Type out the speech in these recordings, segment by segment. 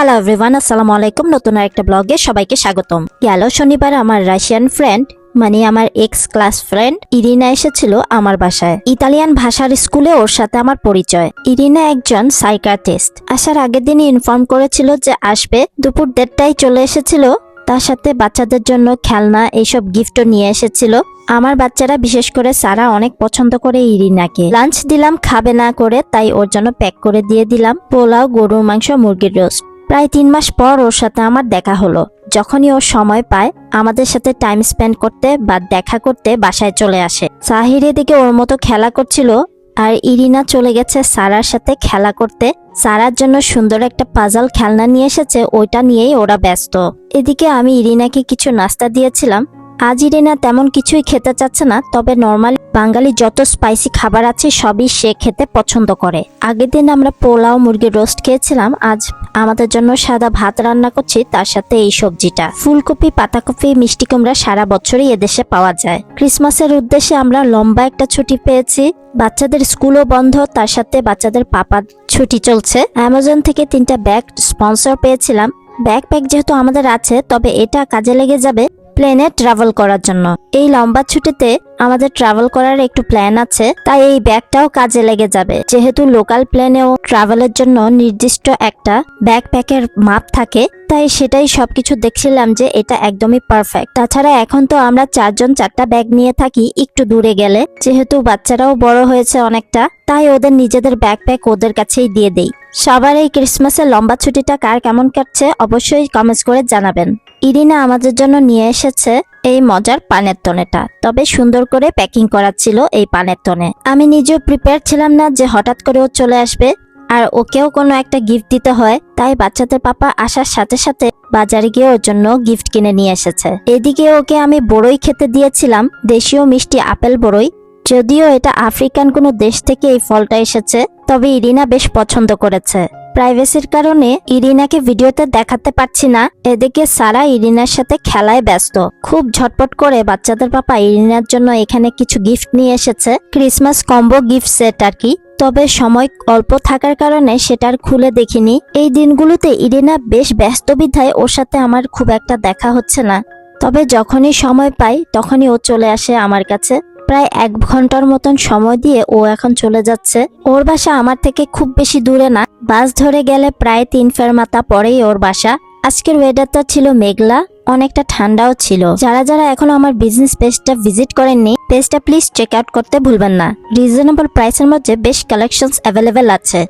Hello everyone আসসালামু আলাইকুম। নতুন আরেকটা ব্লগে সবাইকে স্বাগতম। গেল শনিবার আমার রাশিয়ান ফ্রেন্ড মানে আমার এক্স ক্লাস ফ্রেন্ড ইরিনা এসেছিল আমার বাসায়। ইতালিয়ান ভাষার স্কুলে ওর সাথে আমার পরিচয়। ইরিনা একজন সাইকাটিস্ট আসার আগের দিনই ইনফর্ম করেছিল যে আসবে। দুপুর দেড়টায় চলে এসেছিল। তার সাথে বাচ্চাদের জন্য খেলনা, এইসব গিফটও নিয়ে এসেছিল। আমার বাচ্চারা, বিশেষ করে সারা, অনেক পছন্দ করে ইরিনাকে। লাঞ্চ দিলাম, খাবে না করে, তাই ওর জন্য প্যাক করে দিয়ে দিলাম। পোলাও, গরুর মাংস, মুরগির রোস্ট প্রায় তিন মাস পর ওর সাথে আমার দেখা হলো। যখনই ও সময় পায়, আমাদের সাথে টাইম স্পেন্ড করতে বা দেখা করতে বাসায় চলে আসে। সাহির এদিকে ওর মতো খেলা করছিল আর ইরিনা চলে গেছে সারার সাথে খেলা করতে। সারার জন্য সুন্দর একটা পাজাল খেলনা নিয়ে এসেছে, ওইটা নিয়েই ওরা ব্যস্ত। এদিকে আমি ইরিনাকে কিছু নাস্তা দিয়েছিলাম আজ ইরিনা তেমন কিছুই খেতে চাচ্ছে না, তবে নর্মাল বাঙালি যত স্পাইসি খাবার আছে সবই সে খেতে পছন্দ করে। আগের দিন আমরা পোলাও মুরগির রোস্ট খেয়েছিলাম, আজ আমাদের জন্য সাদা ভাত রান্না করছি, তার সাথে এই সবজিটা। ফুলকপি, পাতাকপি, মিষ্টি কুমড়া সারা বছরই এদেশে পাওয়া যায়। ক্রিসমাসের উদ্দেশ্যে আমরা লম্বা একটা ছুটি পেয়েছি, বাচ্চাদের স্কুলও বন্ধ, তার সাথে বাচ্চাদের পাপার ছুটি চলছে। অ্যামাজন থেকে তিনটা ব্যাগ স্পন্সর পেয়েছিলাম। ব্যাকপ্যাক যেহেতু আমাদের আছে, তবে এটা কাজে লেগে যাবে। প্লেনে ট্রাভেল করার জন্য। এই লম্বা ছুটিতে আমাদের ট্রাভেল করার একটু প্ল্যান আছে, তাই এই ব্যাগটাও কাজে লেগে যাবে। যেহেতু লোকাল প্লেনেও ট্রাভেলের জন্য নির্দিষ্ট একটা ব্যাকপ্যাকের মাপ থাকে, তাই সেটাই সবকিছু দেখছিলাম যে এটা একদমই পারফেক্ট তাছাড়া এখন তো আমরা চারজন চারটা ব্যাগ নিয়ে থাকি একটু দূরে গেলে, যেহেতু বাচ্চারাও বড় হয়েছে অনেকটা, তাই ওদের নিজেদের ব্যাকপ্যাক ওদের কাছেই দিয়ে দেই। সবার এই ক্রিসমাসের লম্বা ছুটিটা কার কেমন কাটছে অবশ্যই কমেন্টস করে জানাবেন। ইরিনা আমাদের জন্য নিয়ে এসেছে এই মজার পানের তনেটা। তবে সুন্দর করে প্যাকিং করা ছিল এই পানের তনে। আমি নিজেও প্রিপেয়ার ছিলাম না যে হঠাৎ করে ও চলে আসবে। আর ওকেও কোনো একটা গিফট দিতে হয়, তাই বাচ্চাদের পাপা আসার সাথে সাথে বাজারে গিয়ে ওর জন্য গিফট কিনে নিয়ে এসেছে। এদিকে ওকে আমি বড়ই খেতে দিয়েছিলাম, দেশীয় মিষ্টি আপেল বড়ই। যদিও এটা আফ্রিকান কোনো দেশ থেকে এই ফলটা এসেছে, তবে ইরিনা বেশ পছন্দ করেছে। প্রাইভেসির কারণে ইরিনাকে ভিডিওতে দেখাতে পারছি না। এদিকে সারা ইরিনার সাথে খেলায় ব্যস্ত। খুব ঝটপট করে বাচ্চাদের পাপা ইরিনার জন্য এখানে কিছু গিফট নিয়ে এসেছে। ক্রিসমাস কম্বো গিফট সেট আর কি তবে সময় অল্প থাকার কারণে সেটার খুলে দেখিনি। এই দিনগুলোতে ইরিনা বেশ ব্যস্ত বিধায় ওর সাথে আমার খুব একটা দেখা হচ্ছে না। তবে যখনই সময় পাই, তখনই ও চলে আসে আমার কাছে। প্রায় এক ঘণ্টার মতন সময় দিয়ে ও এখন চলে যাচ্ছে। ওর বাসা আমার থেকে খুব বেশি দূরে না। বাস ধরে গেলে প্রায় তিন ফের মাথা পরেই ওর বাসা। আজকের ওয়েদারটা ছিল মেঘলা অনেকটা ঠান্ডাও ছিল। যারা যারা এখনও আমার বিজনেস পেজটা ভিজিট করেননি পেজটা প্লিজ চেক আউট করতে ভুলবেন না। রিজনেবল প্রাইসের মধ্যে বেশ কালেকশনস অ্যাভেলেবেল আছে।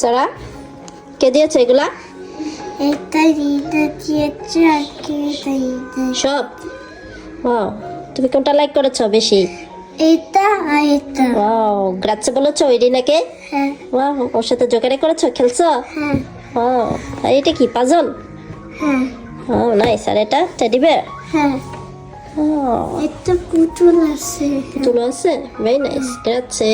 সারা কে দিয়েছে এগুলা? সব? তুমি কোনটা লাইক করেছ বেশি? এটা আর এটা ওয়াও গ্রাচ্ছে বলেছ ইরিনাকে হ্যাঁ। ওয়াও ওর সাথে জোকারে করেছ খেলছো? হ্যাঁ। ও আর এটা কি পাজল হ্যাঁ। ও নাইস আর এটা টেডি বেয়ার হ্যাঁ। ও এটা পুতুল আছে। পুতুল আছে? ভেরি নাইস গ্রাচ্ছে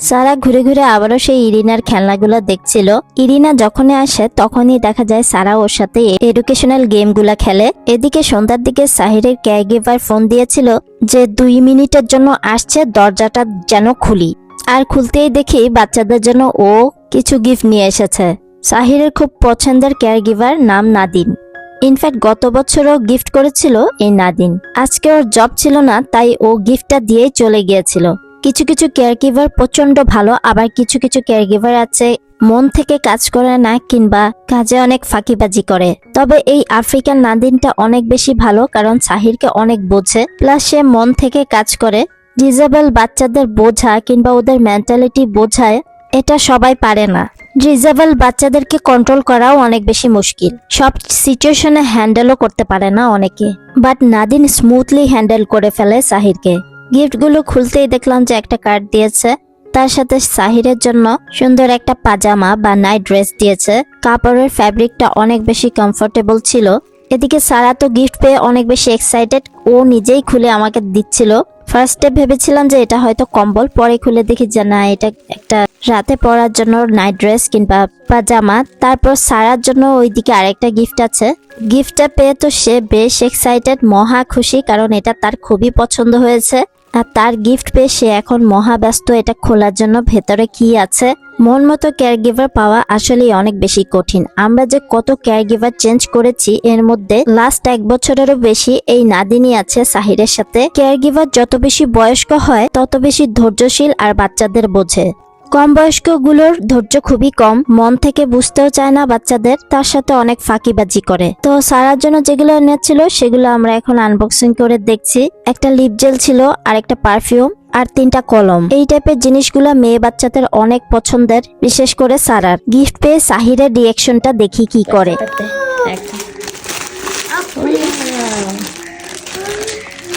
সারা ঘুরে ঘুরে আবারও সেই ইরিনার খেলনাগুলো দেখছিল। ইরিনা যখনই আসে, তখনই দেখা যায় সারা ওর সাথে এডুকেশনাল গেমগুলা খেলে। এদিকে সন্ধ্যার দিকে সাহিরের ক্যারগিভার ফোন দিয়েছিল যে, দুই মিনিটের জন্য আসছে, দরজাটা যেন খুলি। আর খুলতেই দেখি বাচ্চাদের জন্য ও কিছু গিফট নিয়ে এসেছে। সাহিরের খুব পছন্দের কেয়ারগিভার নাম নাদিন। ইনফ্যাক্ট গত বছরও গিফট করেছিল এই নাদিন। আজকে ওর জব ছিল না, তাই ও গিফটটা দিয়েই চলে গিয়েছিল। কিছু কিছু কেয়ারগিভার প্রচণ্ড ভালো, আবার কিছু কিছু কেয়ারগিভার আছে, মন থেকে কাজ করে না কিংবা কাজে অনেক ফাঁকিবাজি করে। তবে এই আফ্রিকান নাদিনটা অনেক বেশি ভালো, কারণ সাহিরকে অনেক বোঝে। প্লাস সে মন থেকে কাজ করে। ডিজেবল বাচ্চাদের বোঝা কিংবা ওদের মেন্টালিটি বোঝায়, এটা সবাই পারে না। ডিজেবল বাচ্চাদেরকে কন্ট্রোল করাও অনেক বেশি মুশকিল। সব সিচুয়েশনে হ্যান্ডেলও করতে পারে না অনেকে। বাট নাদিন স্মুথলি হ্যান্ডেল করে ফেলে সাহিরকে। গিফটগুলো খুলতেই দেখলাম যে একটা কার্ড দিয়েছে। তার সাথে সাহিরের জন্য সুন্দর একটা পাজামা বা নাইট ড্রেস দিয়েছে। কাপড়ের ফ্যাব্রিকটা অনেক বেশি কমফোর্টেবল ছিল। এদিকে সারা তো গিফট পেয়ে অনেক বেশি এক্সাইটেড ও নিজেই খুলে আমাকে দিচ্ছিল। ফার্স্টে ভেবেছিলাম যে এটা হয়তো কম্বল, পরে খুলে দেখি যে না, এটা একটা রাতে পরার জন্য নাইট ড্রেস কিংবা পাজামা। তারপর সারার জন্য ওইদিকে আরেকটা গিফট আছে। গিফটটা পেয়ে তো সে বেশ এক্সাইটেড মহা খুশি, কারণ এটা তার খুবই পছন্দ হয়েছে। আর তার গিফট পেয়ে সে এখন মহাব্যস্ত এটা খোলার জন্য ভেতরে কি আছে? মন মতো কেয়ারগিভার পাওয়া আসলেই অনেক বেশি কঠিন। আমরা যে কত কেয়ারগিভার চেঞ্জ করেছি, এর মধ্যে লাস্ট এক বছরেরও বেশি এই নাদিনী আছে সাহিরের সাথে। কেয়ারগিভার যত বেশি বয়স্ক হয়, তত বেশি ধৈর্যশীল আর বাচ্চাদের বোঝে। কম বয়স্কগুলোর ধৈর্য খুবই কম। মন থেকে বুঝতেও চায় না বাচ্চাদের। তার সাথে অনেক ফাঁকিবাজি করে। তো সারার জন্য যেগুলো এনেছিল, সেগুলো আমরা এখন আনবক্সিং করে দেখছি। একটা লিপ জেল ছিল আর একটা পারফিউম আর তিনটা কলম। এই টাইপের জিনিসগুলো মেয়ে বাচ্চাদের অনেক পছন্দের, বিশেষ করে সারার। গিফট পেয়ে সাহিরের রিয়েকশনটা দেখি কি করে।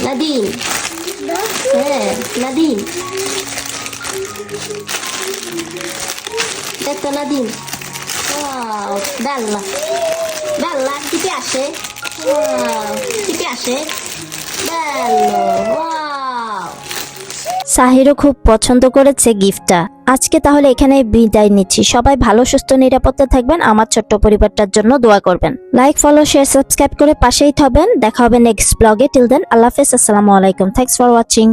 নাদিন হ্যাঁ নাদিন দেখ নাদিন Wow, bella bella ti piace wow ti piace bello wow সাহিরও খুব পছন্দ করেছে গিফটটা। আজকে তাহলে এখানে বিদায় নিচ্ছি। সবাই ভালো সুস্থ নিরাপত্তা থাকবেন। আমার ছোট্ট পরিবারটার জন্য দোয়া করবেন। লাইক ফলো শেয়ার সাবস্ক্রাইব করে পাশেই থাকবেন। দেখা হবে নেক্সট ব্লগে টিল দেন আল্লাহ হাফেজ। আসসালামু আলাইকুম। Thanks for watching